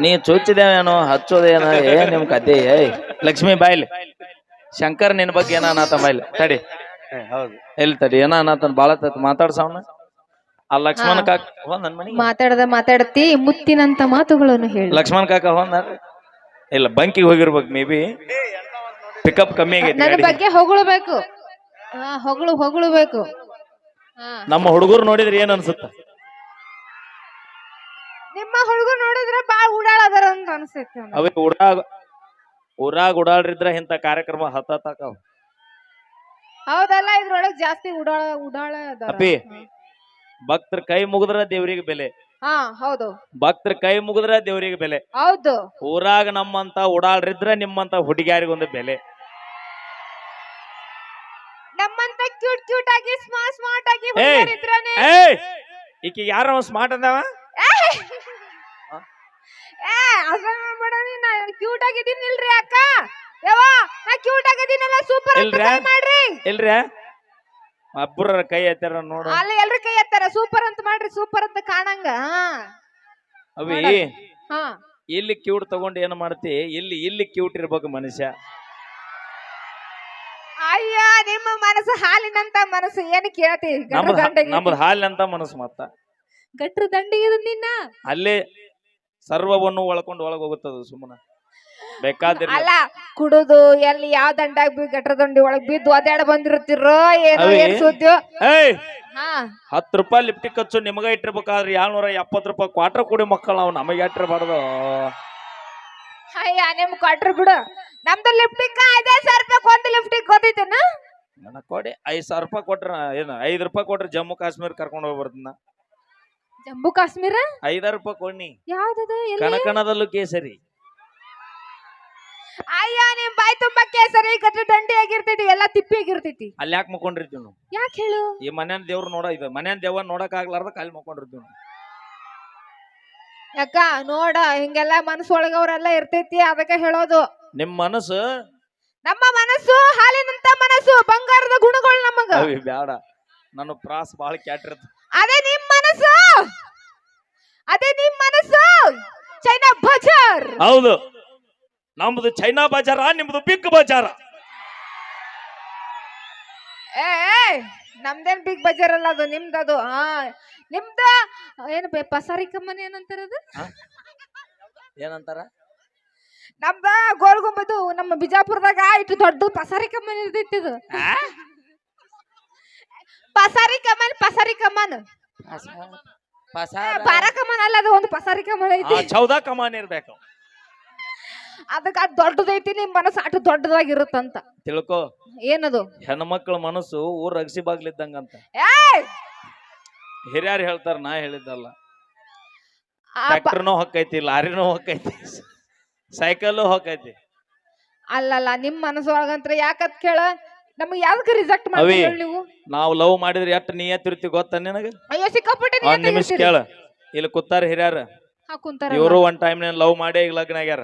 ನೀ ಚುಚ್ಚಿದೇವೇನೋ ಹಚ್ಚೋದೇನ ಏ ನಿಮ್ ಕತೆ ಏಯ್ ಲಕ್ಷ್ಮಿ ಬಾಯ್ಲಿ. ಶಂಕರ್ ನಿನ್ ಬಗ್ಗೆ ಏನ ಅನಾಥ ಬಾಯ್ಲಿ? ತಡಿ. ಹೌದು. ಎಲ್ಲಿ ತಡಿ ಏನ ಬಾಳ ತತ್ ಮಾತಾಡ್ಸವನ ಆ ಲಕ್ಷ್ಮಣ. ಕಾಕ ಹೋದ್ ಮಾತಾಡದ ಮಾತಾಡತಿ ಮುತ್ತಿನಂತ ಮಾತುಗಳನ್ನು ಹೇಳಿ. ಲಕ್ಷ್ಮಣ ಕಾಕ ಹೋದ ಇಲ್ಲ ಬಂಕಿಗೆ ಹೋಗಿರ್ಬೇಕು ಮೇ ಬಿ. ಪಿಕಪ್ ಕಮ್ಮಿ ಆಗೈತಿ ನನ್ನ ಗಾಡಿ. ಬಗ್ಗೆ ಹೊಗಳಬೇಕು. ಹಾ ಹೊಗಳು ಹೊಗಳಬೇಕು. ಹಾ. ನಮ್ಮ ಹುಡುಗರು ನೋಡಿದ್ರೆ ಏನ್ ಅನ್ಸುತ್ತ? ನಿಮ್ಮ ಹುಡುಗರು ನೋಡಿದ್ರೆ ಅನ್ಸೈತಿ. ಅವೇ ಊರಾಗ ಊರಾಗ ಓಡಾಡ್ರಿದ್ರ ಇಂತ ಕಾರ್ಯಕ್ರಮ ಹತ್ತಾಕವ್ ಹೌದಲ್ಲ ಇದ್ರೊಳಗ್ ಜಾಸ್ತಿ ಉಡಾಳ ಉಡಾಳ ಅದಾರ. ಅಪ್ಪಿ. ಭಕ್ತರ ಕೈ ಮುಗಿದ್ರ ದೇವ್ರಿಗೆ ಬೆಲೆ. ಹಾ ಹೌದು. ಭಕ್ತರ ಕೈ ಮುಗಿದ್ರ ದೇವ್ರಿಗೆ ಬೆಲೆ. ಹೌದು. ಊರಾಗ ನಮ್ಮಂತ ಉಡಾಳ್ರಿದ್ರ ನಿಮ್ಮಂತ ಹುಡುಗಿಯಾರಿಗೊಂದು ಬೆಲೆ. ನಮ್ಮಂತ ಕ್ಯೂಟ್ ಕ್ಯೂಟ್ ಆಗಿ ಸ್ಮಾರ್ಟ್ ಸ್ಮಾರ್ಟ್ ಆಗಿ ಏಯ್ ಈಕಿ ಯಾರ ಸ್ಮಾರ್ಟ್ ಅಂದವ? ಏ ಅಸಲ್ ಮಾಡ್ಬೇಡ ನೀನ್ ಕ್ಯೂಟ್ ಆಗಿದ್ದೀನಿ ಇಲ್ರಿ ಅಕ್ಕ. ಯವ್ವ ನಾ ಕ್ಯೂಟ್ ಆಗಿದ್ದೀನಲ್ಲ ಸೂಪರ್ ಅಂತ ಇಲ್ರಿ? ಕೈ ಮಾಡ್ರಿ. ಇಲ್ರಿ? ಅಬ್ಬರ ಕೈ ಎತ್ತಾರ ನೋಡು. ಅಲ್ಲಿ ಎಲ್ರು ಕೈ ಎತ್ತಾರ? ಸೂಪರ್ ಅಂತ ಮಾಡ್ರಿ ಸೂಪರ್ ಅಂತ ಕಾಣಂಗ. ಹಾ. ಅವಿ ಹಾ. ಇಲ್ಲಿ ಕ್ಯೂಟ್ ತಗೊಂಡು ಏನ್ ಮಾಡ್ತಿ? ಇಲ್ಲಿ ಇಲ್ಲಿ ಕ್ಯೂಟ್ ಇರ್ಬೇಕು ಮನುಷ್ಯ. ಅಯ್ಯ ನಿಮ್ಮ ಮನಸ್ಸು ಹಾಲಿನಂತ ಮನಸ್ಸು. ಏನ್ ಕೇಳ್ತಿ? ಗಟ್ರ ನಮ್ದು ದಂಡಿಗೆ ನಮ್ದು ಹಾಲಿನಂತ ಮನಸ್ಸು ಮತ್ತ. ಗಟ್ರ ದಂಡಿಗೆ ನಿನ್ನ. ಅಲ್ಲೇ ಸರ್ವವನ್ನು ಒಳ್ಕೊಂಡು ಒಳಗೆ ಹೋಗುತ್ತದ ಸುಮ್ಮನ. ಬೇಕಾದಿರ್ಲಿ. ಅಲ್ಲ ಕುಡುದು ಎಲ್ಲಿ ಯಾವ ದಂಡಾಗ ಬಿ ಗಟ್ರ ದಂಡಿ ಒಳಗ್ ಬಿದ್ದು ಒದ್ದಾಡ ಬಂದಿರ್ತಿರೋ ಏನೋ. ಏನ್ ಸುದ್ದಿಯೋ? ಏಯ್! ಹಾ. ಹತ್ತು ರೂಪಾಯಿ ಲಿಫ್ಟಿಗೆ ಖರ್ಚು ನಿಮಗ ಇಟ್ಟಿರ್ಬೇಕಾದ್ರೆ ಏಳ್ನೂರ ಎಪ್ಪತ್ತು ರೂಪಾಯಿ ಕ್ವಾರ್ಟರ್ ಕೊಡಿ ಮಕ್ಕಳ ನಾವು ನಮಗೆ ಇಟ್ಟಿರ್ಬಾರ್ದು. ಅಯ್ಯ ನಿಮ್ ಕೊಟ್ರು ಬಿಡು. ನಮ್ದು ಲಿಫ್ಟಿಕ್ ಐದೇ ಸಾವಿರ ರೂಪಾಯಿ ಒಂದು ಲಿಫ್ಟಿಕ್ ಗೊತ್ತೈತೇನ ನನಗೆ ಕೊಡಿ ಐದ್ ಸಾವಿರ ರೂಪಾಯಿ ಕೊಟ್ರ ಏನು ಐದು ರೂಪಾಯಿ ಕೊಟ್ರೆ ಜಮ್ಮು ಕಾಶ್ಮೀರ ಕರ್ಕೊಂಡು ಹೋಗ್ಬಾರ್ದು ಬರ್ತೀನಿ ಜಮ್ಮು ಕಾಶ್ಮೀರ? ಐದಾರು ರೂಪಾಯಿ ಕೊಣ್ಣಿ ಯಾವ್ದದ ಎಲ್ಲಿ? ಕನಕನದಲ್ಲೂ ಕೇಸರಿ. ಅಯ್ಯ ನಿಮ್ ಬಾಯಿ ತುಂಬಾ ಕೇಸರಿ. ಕಟ್ಟು ದಂಡಿ ಆಗಿರ್ತೈತಿ ಎಲ್ಲಾ ತಿಪ್ಪಿ ಆಗಿರ್ತೈತಿ. ಅಲ್ಲಿ ಯಾಕೆ ಮಕ್ಕೊಂಡಿರ್ತೀವಿ ನಾವು? ಯಾಕೆ ಹೇಳು? ಈ ಮನ್ಯಾನ ದೇವ್ರ ನೋಡ ಇದು. ಮನ್ಯಾನ ದೇವ ನೋಡಕ್ ಆಗ್ಲಾರ್ದ ಅಲ್ಲಿ ಮಕ್ಕೊಂಡಿರ್ತೀವಿ ನಾವು. ಯಾಕ? ನೋಡ ಹಿಂಗೆಲ್ಲ ಮನಸ್ಸೊಳಗವ್ರೆಲ್ಲ ಇರ್ತೈತಿ ಅದಕ್ಕೆ ಹೇಳೋದು. ನಿಮ್ ಮನಸ್ಸು? ನಮ್ಮ ಮನಸ್ಸು ಹಾಲಿನಂತ ಮನಸ್ಸು ಬಂಗಾರದ ಗುಣಗಳು ನಮಗ. ಅವಿ ಬ್ಯಾಡ. ನನ್ನ ಪ್ರಾಸ್ ಬಾಳ ಕ್ಯಾಟಿರ್ತ ಅದೇ ನಿಮ್ ಮನಸ್ಸು. ಅದೇ ನಿಮ್ ಮನಸ್ಸು. ಚೈನಾ ಬಜಾರ್. ಹೌದು. ನಮ್ದು ಚೈನಾ ಬಜಾರ ನಿಮ್ದು ಬಿಗ್ ಬಜಾರ. ಏ ನಮ್ದೇನ್ ಬಿಗ್ ಬಜಾರ್ ಅಲ್ಲ ಅದು ನಿಮ್ದು ಅದು ಹಾ ನಿಮ್ದ ಏನು ಪಸಾರಿ ಕಮ್ಮನಿ ಏನಂತಾರದು ಏನಂತಾರ? ನಮ್ದ ಗೋಲ್ ಗುಂಬದು ನಮ್ಮ ಬಿಜಾಪುರದಾಗ ಇಟ್ಟು ದೊಡ್ಡ ಪಸಾರಿ ಕಮ್ಮನ್ ಇರ್ತೈತಿ ಇದು. ಪಸಾರಿ ಕಮನ್ ಪಸಾರಿ ಕಮಾನ್ ಬಾರ ಕಮನ್ ಅಲ್ಲ ಅದು ಒಂದು ಪಸಾರಿ ಕಮನ್ ಐತಿ ಚೌದ ಕಮಾನ್ ಇರ್ಬೇಕು. ಅದಕ್ಕ ಅದು ದೊಡ್ಡದೈತಿ ನಿಮ್ ಮನಸ್ಸು ಅಷ್ಟು ದೊಡ್ಡದಾಗಿರುತ್ತಂತ. ತಿಳ್ಕೊ. ಏನದು? ಹೆಣ್ಮಕ್ಳ ಮನಸ್ಸು ಊರ್ ಅಗಸಿ ಬಾಗ್ಲಿದ್ದಂಗಂತ! ಹಿರಿಯರು ಹೇಳ್ತಾರ ನಾ ಹೇಳಿದ್ದಲ್ಲ. ಟ್ರ್ಯಾಕ್ಟರ್ನೂ ಹೊಕ್ಕೈತಿ ಲಾರಿನೂ ಹೊಕ್ಕೈತಿ ಸೈಕಲ್ ಹೊಕ್ಕೈತಿ. ಅಲ್ಲಲ್ಲ ನಿಮ್ ಮನಸ್ಸೊಳಗಂತ್ರ ಯಾಕತ್ ಕೇಳ? ನಮಗ್ ಯಾವ್ದಕ್ಕೆ ರಿಜೆಕ್ಟ್ ಅವಿ. ಮಾಡ್ತೀವಿ ನೀವು? ನಾವು ಲವ್ ಮಾಡಿದ್ರೆ ಎಷ್ಟು ನಿಯತ್ತಿರ್ತೀವಿ ಗೊತ್ತ ನಿನಗ? ಅಯ್ಯೋ ಸಿಕ್ಕಾಪಟ್ಟೆ ಒಂದ್ ನಿಮಿಷ ಕೇಳ. ಇಲ್ಲಿ ಕೂತಾರ ಹಿರಿಯರ. ಇವರು ಒಂದ್ ಟೈಮ್ ನೇನ್ ಲವ್ ಮಾಡಿ ಈಗ ಲಗ್ನ ಆಗ್ಯಾರ.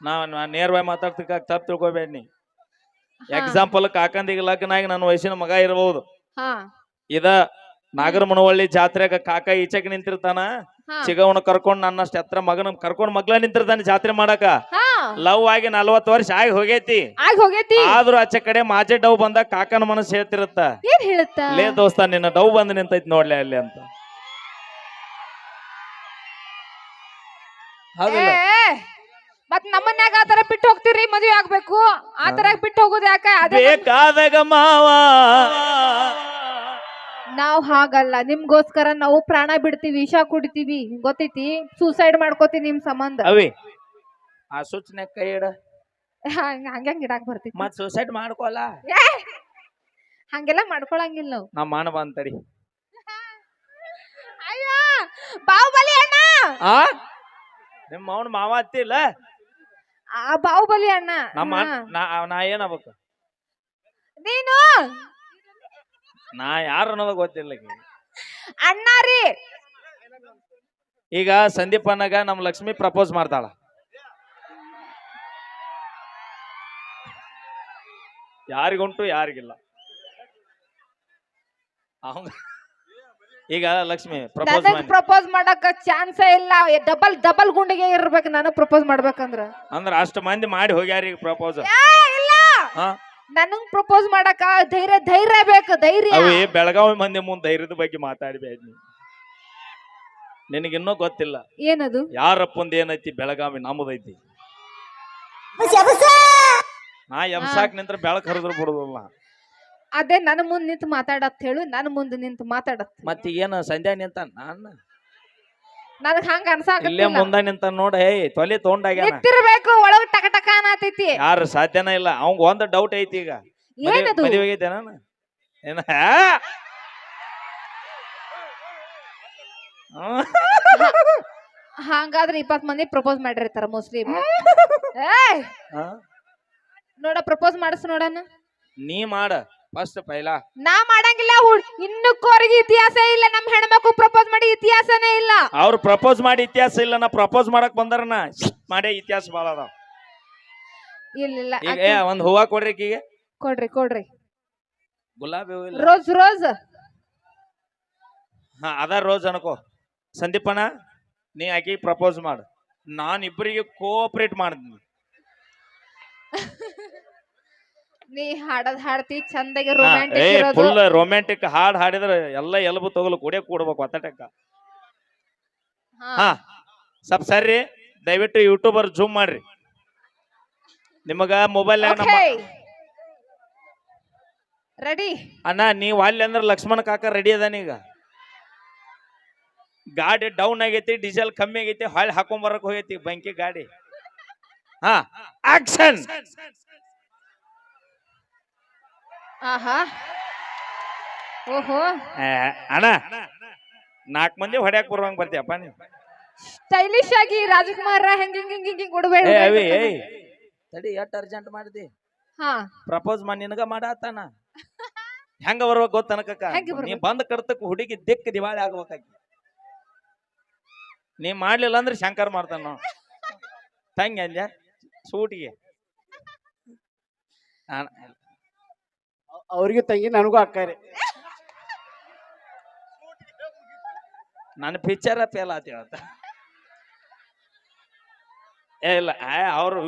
ನಾ ನೇರವಾಗಿ ನೇರ್ ಬಾಯ್ ಮಾತಾಡ್ತಿಕ ತಪ್ಪು ತಿಳ್ಕೊಬೇಡ ನೀ. ಎಕ್ಸಾಂಪಲ್ ಕಾಕಂದಿಗೆ ಲಗ್ನ ಆಗಿ ನನ್ನ ವಯಸ್ಸಿನ ಮಗ ಇರಬಹುದು ಹಾ. ಇದ ನಾಗರ ಮನವಳ್ಳಿ ಜಾತ್ರೆಗ ಕಾಕ ಈಚೆಗೆ ನಿಂತಿರ್ತಾನ. ಹಾ. ಕರ್ಕೊಂಡು ಕರ್ಕೊಂಡ್ ನನ್ನಷ್ಟ ಹತ್ರ ಮಗನ ಕರ್ಕೊಂಡ್ ಮಗ್ಲ ನಿಂತಿರ್ತಾನೆ ಜಾತ್ರೆ ಮಾಡಕ. ಹಾ. ಲವ್ ಆಗಿ ನಲ್ವತ್ತು ವರ್ಷ ಆಗಿ ಹೋಗೈತಿ. ಆಗ್ ಹೋಗೈತಿ. ಆದ್ರೂ ಆಚೆ ಕಡೆ ಮಾಜೆ ಡವ್ ಬಂದ ಕಾಕನ ಮನಸ್ಸು ಹೇಳ್ತಿರತ್ತ. ಏನ್ ಹೇಳುತ್ತ? ಲೇ ದೋಸ್ತ ನಿನ್ನ ಡವ್ ಬಂದ್ ನಿಂತೈತಿ ನೋಡ್ಲೆ ಅಲ್ಲಿ ಅಂತ. ಹೌದಿಲ್ಲ. ಏ, ಮತ್ ನಮ್ಮನ್ಯಾಗ ಆತರ ಬಿಟ್ಟು ಹೋಗ್ತೀರಿ ಮದುವೆ ಆಗ್ಬೇಕು. ಆತರ ಬಿಟ್ಟು ಹೋಗೋದು ಯಾಕ? ಅದೇ ಬೇಕಾದಾಗ ಮಾವ. ನಾವ್ ಹಾಗಲ್ಲ ನಿಮ್ಗೋಸ್ಕರ ನಾವು ಪ್ರಾಣ ಬಿಡ್ತೀವಿ ವಿಷ ಕುಡಿತೀವಿ. ಗೊತ್ತೈತಿ? ಸೂಸೈಡ್ ಮಾಡ್ಕೋತೀವಿ ನಿಮ್ ಸಂಬಂಧ. ಅವಿ ಆ ಸೂಚನೆ ಕೈ ಇಡ. ಹಂಗ ಹಂಗಂಗ್ ಇಡಾಕ್ ಬರ್ತೈತಿ ಮತ್ ಸೂಸೈಡ್ ಮಾಡ್ಕೊಲ್ಲ. ಏ, ಹಂಗೆಲ್ಲ ಮಾಡ್ಕೊಳಂಗಿಲ್ಲ ನಾವು. ನಾ ಮಾನ ಬಂತಡಿ ಅಯ್ಯ ಬಾಹುಬಲಿ ಅಣ್ಣ! ಆ? ನಿಮ್ಮ ಅವನ್ ಮಾವ ಅತ್ತಿಲ್ಲ ಆ ಬಾಹುಬಲಿ ಅಣ್ಣ. ನಮ್ಮ ಹಾ. ಅಣ್ಣ- ನಾ ನಾ ಏನಾಗ್ಬೇಕು ನೀನು? ನಾ ಯಾರು ಅನ್ನೋದು ಗೊತ್ತಿಲ್ಲ ಈಕಿಗೆ. ಅಣ್ಣ ರೀ. ಈಗ ಸಂದೀಪ್ ಅಣ್ಣಗ ನಮ್ಮ ಲಕ್ಷ್ಮಿ ಪ್ರಪೋಸ್ ಮಾಡ್ತಾಳ. ಯಾರಿಗುಂಟು ಯಾರಿಗಿಲ್ಲ. ಅವಂಗ ಈಗ ಲಕ್ಷ್ಮಿ ಪ್ರಪೋಸ್ ನನಗ್ ಚಾನ್ಸ್ ಪ್ರಪೋಸ್ ಮಾಡಕ ಚಾನ್ಸೇ ಇಲ್ಲ. ಡಬಲ್ ಡಬಲ್ ಗುಂಡಿಗೆ ಇರ್ಬೇಕು ನಾನು ಪ್ರಪೋಸ್ ಮಾಡ್ಬೇಕಂದ್ರ. ಅಂದ್ರ ಅಷ್ಟು ಮಂದಿ ಮಾಡಿ ಹೋಗ್ಯಾರ ಈಗ ಪ್ರಪೋಸ್ ಏ, ಇಲ್ಲ. ಹಾ? ನನಗ್ ಪ್ರಪೋಸ್ ಮಾಡಕ ಧೈರ್ಯ ಧೈರ್ಯ ಬೇಕು ಧೈರ್ಯ. ಅವಿ ಬೆಳಗಾವಿ ಮಂದಿ ಮುಂದೆ ಧೈರ್ಯದ ಬಗ್ಗೆ ಮಾತಾಡಬೇಡ ನೀ. ನಿನಗಿನ್ನೂ ಗೊತ್ತಿಲ್ಲ. ಏನದು? ಯಾರಪ್ಪಂದು ಏನೈತಿ ಬೆಳಗಾವಿ ನಮ್ಮದೈತಿ ನಾ ಎಬ್ಸಾಕ್ ನಿಂತ್ರ ಬೆಳಕ್ ಹರಿದ್ರು ಬಿಡುದಿಲ್ಲ. ಅದೇ ನನ್ನ ಮುಂದ್ ನಿಂತು ಮಾತಾಡತ್ ಹೇಳು ನನ್ನ ಮುಂದೆ ನಿಂತು ಮಾತಾಡತ್ ಮತ್ತೆ ಏನು ಸಂಧ್ಯಾ ನಿಂತ? ನಾನು? ನನಗ್ ಹಂಗ ಇಲ್ಲೇ ಅನ್ಸಾಕತ್ತಿಲ್ಲ ಮುಂದ ನಿಂತ ನೋಡ ಏಯ್ ತೊಲಿ ತೊಗೊಂಡಾಗ್ಯಾನ ನಿಂತಿರ್ಬೇಕು ಒಳಗ್ ಟಕ ಟಕ ಅನ್ನತೈತಿ ಯಾರು ಸಾಧ್ಯನ ಇಲ್ಲ ಅವಂಗ ಒಂದ್ ಡೌಟ್ ಐತಿ ಈಗ. ಏನದು? ಮದುವೆ ಆಗೈತೆ ನಾನು? ಏನ ಹಂಗಾದ್ರೆ ಇಪ್ಪತ್ ಮಂದಿ ಪ್ರಪೋಸ್ ಮಾಡಿರ್ತಾರ ಮೋಸ್ಟ್ಲಿ ಏಯ್! ನೋಡ ಪ್ರಪೋಸ್ ಮಾಡಿಸ್ ನೋಡಣ ನೀ ಮಾಡ ಫಸ್ಟ್ ಪೈಲಾ. ನಾ ಮಾಡಂಗಿಲ್ಲ ಹುಡ್ ಇನ್ನಕ್ಕೋರ್ಗೆ ಇತಿಹಾಸ ಇಲ್ಲ ನಮ್ ಹೆಣ್ಮಕ್ಳು ಪ್ರಪೋಸ್ ಮಾಡಿ ಇತಿಹಾಸನೇ ಇಲ್ಲ. ಅವ್ರು ಪ್ರಪೋಸ್ ಮಾಡಿ ಇತಿಹಾಸ ಇಲ್ಲ ನಾ ಪ್ರಪೋಸ್ ಮಾಡಕ್ ಬಂದಾರನ. ಮಾಡೇ ಇತಿಹಾಸ ಬಾಳ ಅದಾವ. ಇಲ್ಲ ಇಲ್ಲ ಈಗ ಆಕೆ- ಒಂದ್ ಹೂವ ಕೊಡ್ರಿ ಈಗ ಕೊಡ್ರಿ ಕೊಡ್ರಿ. ಗುಲಾಬಿ ಹೂ ಇಲ್ಲ. ರೋಸ್ ರೋಸ್ ಹಾ ಅದ ರೋಜ್ ಅನ್ಕೋ. ಸಂದೀಪಣ್ಣ ನೀ ಆಕಿ ಪ್ರಪೋಸ್ ಮಾಡು. ನಾನಿಬ್ಬರಿಗೆ ಕೋಆಪರೇಟ್ ಮಾಡ್ತೀನಿ. ನೀ ಹಾಡದ್ ಹಾಡ್ತಿ ಚಂದಾಗಿ ಏ ರೊಮ್ಯಾಂಟಿಕ್ ಇರೋದು. ಫುಲ್ ರೊಮ್ಯಾಂಟಿಕ್ ಹಾಡ್ ಹಾಡಿದ್ರೆ ಎಲ್ಲ ಎಲಬು ತಗೊಲು ಕೂಡೇ ಕೂಡ್ಬೇಕು ಒತ್ತಟಕ್ಕ ಹಾ. ಹಾ ಸ್ವಲ್ಪ ಸರಿ ದಯವಿಟ್ಟು ಯೂಟ್ಯೂಬರ್ ಜೂಮ್ ಮಾಡ್ರಿ. ನಿಮಗ ಮೊಬೈಲ್ ನಮ್ಮ. ರೆಡಿ ಅಣ್ಣ ನೀವ್ ಅಲ್ಲಿ ಅಂದ್ರೆ ಲಕ್ಷ್ಮಣ ಕಾಕ ರೆಡಿ ಅದಾನೀಗ ಗಾಡಿ ಡೌನ್ ಆಗೈತಿ ಡೀಸೆಲ್ ಕಮ್ಮಿ ಆಗೈತಿ ಹೊಳ್ಳಿ ಹಾಕೊಂಡ್ ಬರಕ್ ಹೋಗೈತಿ ಬಂಕಿ ಗಾಡಿ. ಹಾ ಆಕ್ಷನ್ ಆಹಾ. ಓಹೋ. ಅಣ್ಣ ನಾಲ್ಕು ಮಂದಿ ಹೊಡ್ಯಾಕ್ ಬರುವಂಗ್ ಬರ್ತೀಯಪ್ಪ ನೀವು ಸ್ಟೈಲಿಶ್ ಆಗಿ ರಾಜಕುಮಾರ ಹೆಂಗ್ ಹಿಂಗ್ ಹಿಂಗ್ ಹಿಂಗ್ ಹಿಂಗ್ ಉಡ್ಬೇಡ ಏ ಅವಿ ಏಯ್. ತಡಿ ಎಷ್ಟ್ ಅರ್ಜೆಂಟ್ ಮಾಡಿದಿ? ಹಾ. ಪ್ರಪೋಸ್ ಮಾಡಿ ನಿನಗ ಮಾಡಾತಾನ. ಹೆಂಗ ಬರುವ ಗೊತ್ತನಕ ಹೆಂಗ್ ಬರ್ಬೇಕು? ನೀ ಬಂದ್ ಕಡ್ತಕ್ಕ ಹುಡುಗಿ ದಿಕ್ಕ ದಿವಾಳಿ ಆಗ್ಬೇಕಾಗಿ ನೀ ಮಾಡ್ಲಿಲ್ಲ ಅಂದ್ರೆ ಶಂಕರ್ ಮಾಡ್ತಾನ ನಾವು ತಂಗಿ ಅಂದ್ಯ? ಸೂಟಿಗೆ. ಆ- ಅವ್ರಿಗೆ ತಂಗಿ ನನಗೂ ಅಕ್ಕಾರಿ ನನ್ನ ಪಿಕ್ಚರ ಫೇಲ್ ಆತಿವತ್ತ ಏ ಇಲ್ಲ ಅವರು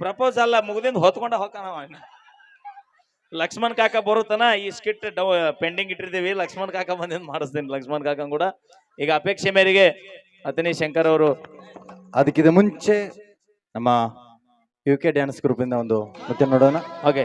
ಪ್ರಪೋಸ್ ಅಲ್ಲ ಮುಗ್ದಿಂದ ಹೊತ್ಕೊಂಡ ಹೋಗ್ತಾನ ಅವ ಇನ್ನ. ಲಕ್ಷ್ಮಣ್ ಕಾಕ ಬರುತ್ತಾನ ಈ ಸ್ಕಿಟ್ ಡೌ ಪೆಂಡಿಂಗ್ ಇಟ್ಟಿರ್ತೀವಿ ಲಕ್ಷ್ಮಣ್ ಕಾಕ ಬಂದಿಂದ ಮಾಡಿಸ್ತೀನಿ ಲಕ್ಷ್ಮಣ್ ಕಾಕ ಕೂಡ. ಈಗ ಅಪೇಕ್ಷೆ ಮೇರೆಗೆ ಅತನಿ ಶಂಕರ್ ಅವರು. ಅದಕ್ಕಿಂತ ಮುಂಚೆ ನಮ್ಮ ಯು ಕೆ ಡ್ಯಾನ್ಸ್ ಗ್ರೂಪಿಂದ ಇಂದ ಒಂದು ಮತ್ತೆ ನೋಡೋಣ. Okay